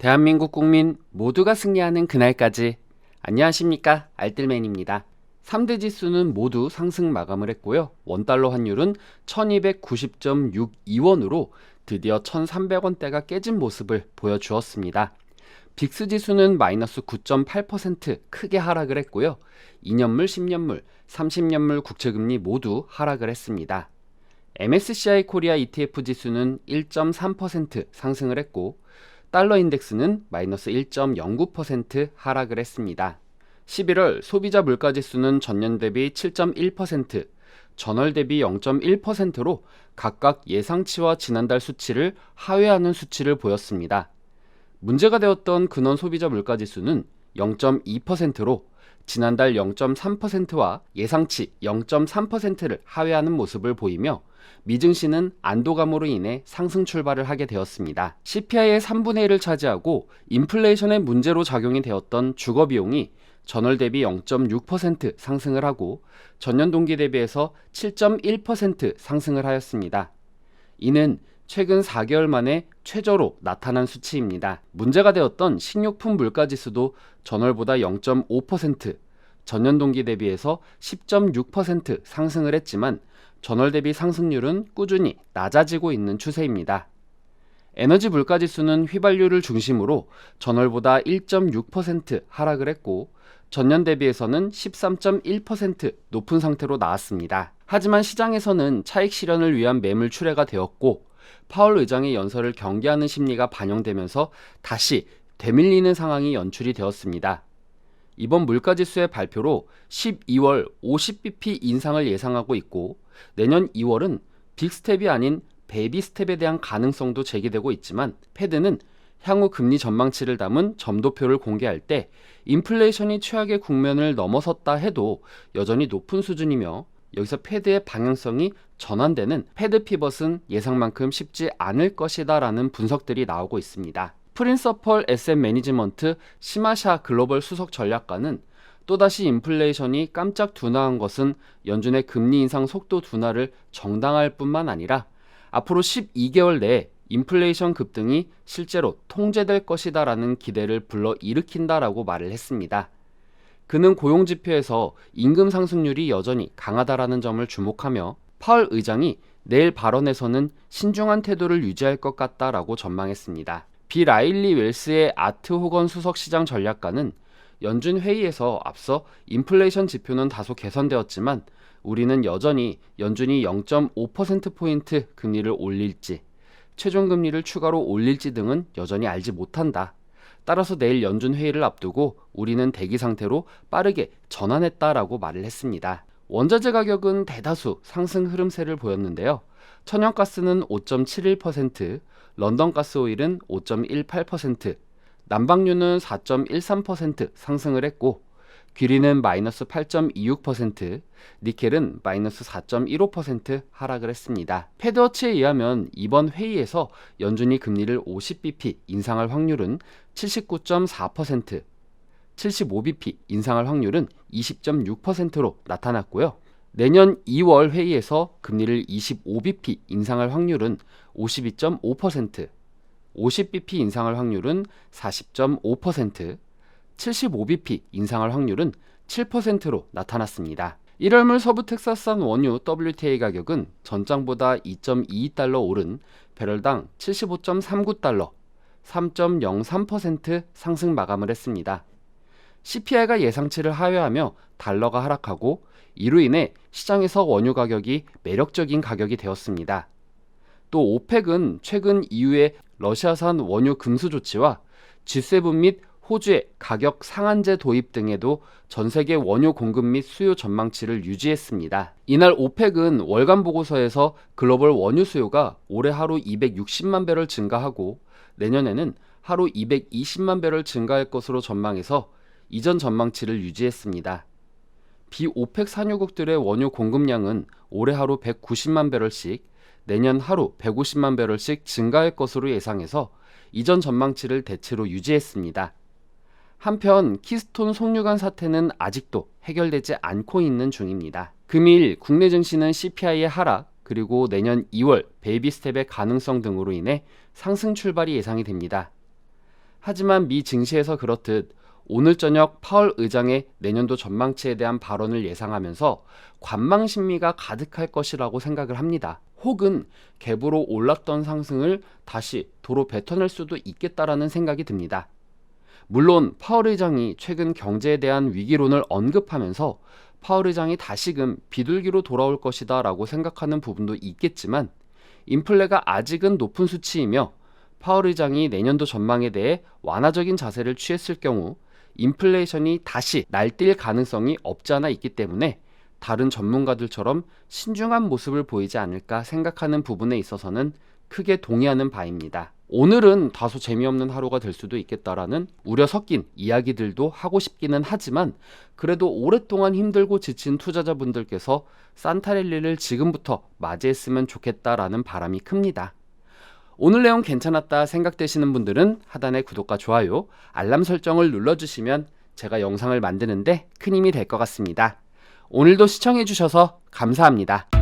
대한민국 국민 모두가 승리하는 그날까지 안녕하십니까 알뜰맨입니다. 3대 지수는 모두 상승 마감을 했고요. 원달러 환율은 1290.62원으로 드디어 1300원대가 깨진 모습을 보여주었습니다. 빅스 지수는 마이너스 9.8% 크게 하락을 했고요. 2년물, 10년물, 30년물 국채금리 모두 하락을 했습니다. MSCI 코리아 ETF 지수는 1.3% 상승을 했고 달러 인덱스는 마이너스 1.09% 하락을 했습니다. 11월 소비자 물가 지수는 전년 대비 7.1%, 전월 대비 0.1%로 각각 예상치와 지난달 수치를 하회하는 수치를 보였습니다. 문제가 되었던 근원 소비자 물가 지수는 0.2%로 지난달 0.3%와 예상치 0.3%를 하회하는 모습을 보이며 미증시는 안도감으로 인해 상승 출발을 하게 되었습니다. CPI의 3분의 1을 차지하고 인플레이션의 문제로 작용이 되었던 주거 비용이 전월 대비 0.6% 상승을 하고 전년 동기 대비해서 7.1% 상승을 하였습니다. 이는 최근 4개월 만에 최저로 나타난 수치입니다. 문제가 되었던 식료품 물가 지수도 전월보다 0.5%, 전년 동기 대비해서 10.6% 상승을 했지만 전월 대비 상승률은 꾸준히 낮아지고 있는 추세입니다. 에너지 물가 지수는 휘발유를 중심으로 전월보다 1.6% 하락을 했고 전년 대비해서는 13.1% 높은 상태로 나왔습니다. 하지만 시장에서는 차익 실현을 위한 매물 출회가 되었고 파월 의장의 연설을 경계하는 심리가 반영되면서 다시 되밀리는 상황이 연출이 되었습니다. 이번 물가지수의 발표로 12월 50bp 인상을 예상하고 있고 내년 2월은 빅스텝이 아닌 베이비 스텝에 대한 가능성도 제기되고 있지만 패드는 향후 금리 전망치를 담은 점도표를 공개할 때 인플레이션이 최악의 국면을 넘어섰다 해도 여전히 높은 수준이며 여기서 패드의 방향성이 전환되는 패드 피벗은 예상만큼 쉽지 않을 것이다 라는 분석들이 나오고 있습니다. 프린서펄 SM 매니지먼트 시마샤 글로벌 수석 전략가는 또다시 인플레이션이 깜짝 둔화한 것은 연준의 금리 인상 속도 둔화를 정당할 뿐만 아니라 앞으로 12개월 내에 인플레이션 급등이 실제로 통제될 것이다라는 기대를 불러 일으킨다라고 말을 했습니다. 그는 고용 지표에서 임금 상승률이 여전히 강하다라는 점을 주목하며 파월 의장이 내일 발언에서는 신중한 태도를 유지할 것 같다라고 전망했습니다. 비 라일리 웰스의 아트 호건 수석 시장 전략가는 연준 회의에서 앞서 인플레이션 지표는 다소 개선되었지만 우리는 여전히 연준이 0.5%포인트 금리를 올릴지 최종 금리를 추가로 올릴지 등은 여전히 알지 못한다. 따라서 내일 연준 회의를 앞두고 우리는 대기 상태로 빠르게 전환했다라고 말을 했습니다. 원자재 가격은 대다수 상승 흐름세를 보였는데요. 천연가스는 5.71%, 런던 가스 오일은 5.18%, 난방유는 4.13% 상승을 했고 귀리는 마이너스 8.26%, 니켈은 마이너스 4.15% 하락을 했습니다. 패드워치에 의하면 이번 회의에서 연준이 금리를 50bp 인상할 확률은 79.4%, 75bp 인상할 확률은 20.6%로 나타났고요. 내년 2월 회의에서 금리를 25bp 인상할 확률은 52.5%, 50bp 인상할 확률은 40.5%, 75bp 인상할 확률은 7%로 나타났습니다. 1월물 서부 텍사스산 원유 WTI 가격은 전장보다 2.22달러 오른 배럴당 75.39달러, 3.03% 상승 마감을 했습니다. CPI가 예상치를 하회하며 달러가 하락하고 이로 인해 시장에서 원유 가격이 매력적인 가격이 되었습니다. 또 오펙은 최근 이후에 러시아산 원유 금수 조치와 G7 및 호주의 가격 상한제 도입 등에도 전 세계 원유 공급 및 수요 전망치를 유지했습니다. 이날 오펙은 월간 보고서에서 글로벌 원유 수요가 올해 하루 260만 배럴 증가하고 내년에는 하루 220만 배럴 증가할 것으로 전망해서 이전 전망치를 유지했습니다. 비오펙 산유국들의 원유 공급량은 올해 하루 190만 배럴씩, 내년 하루 150만 배럴씩 증가할 것으로 예상해서 이전 전망치를 대체로 유지했습니다. 한편 키스톤 송유관 사태는 아직도 해결되지 않고 있는 중입니다. 금일 국내 증시는 CPI의 하락 그리고 내년 2월 베이비 스텝의 가능성 등으로 인해 상승 출발이 예상이 됩니다. 하지만 미 증시에서 그렇듯 오늘 저녁 파월 의장의 내년도 전망치에 대한 발언을 예상하면서 관망 심리가 가득할 것이라고 생각을 합니다. 혹은 갭으로 올랐던 상승을 다시 도로 뱉어낼 수도 있겠다라는 생각이 듭니다. 물론 파월 의장이 최근 경제에 대한 위기론을 언급하면서 파월 의장이 다시금 비둘기로 돌아올 것이다 라고 생각하는 부분도 있겠지만 인플레가 아직은 높은 수치이며 파월 의장이 내년도 전망에 대해 완화적인 자세를 취했을 경우 인플레이션이 다시 날뛸 가능성이 없지 않아 있기 때문에 다른 전문가들처럼 신중한 모습을 보이지 않을까 생각하는 부분에 있어서는 크게 동의하는 바입니다. 오늘은 다소 재미없는 하루가 될 수도 있겠다라는 우려 섞인 이야기들도 하고 싶기는 하지만 그래도 오랫동안 힘들고 지친 투자자분들께서 산타랠리를 지금부터 맞이했으면 좋겠다라는 바람이 큽니다. 오늘 내용 괜찮았다 생각되시는 분들은 하단의 구독과 좋아요, 알람 설정을 눌러주시면 제가 영상을 만드는데 큰 힘이 될 것 같습니다. 오늘도 시청해주셔서 감사합니다.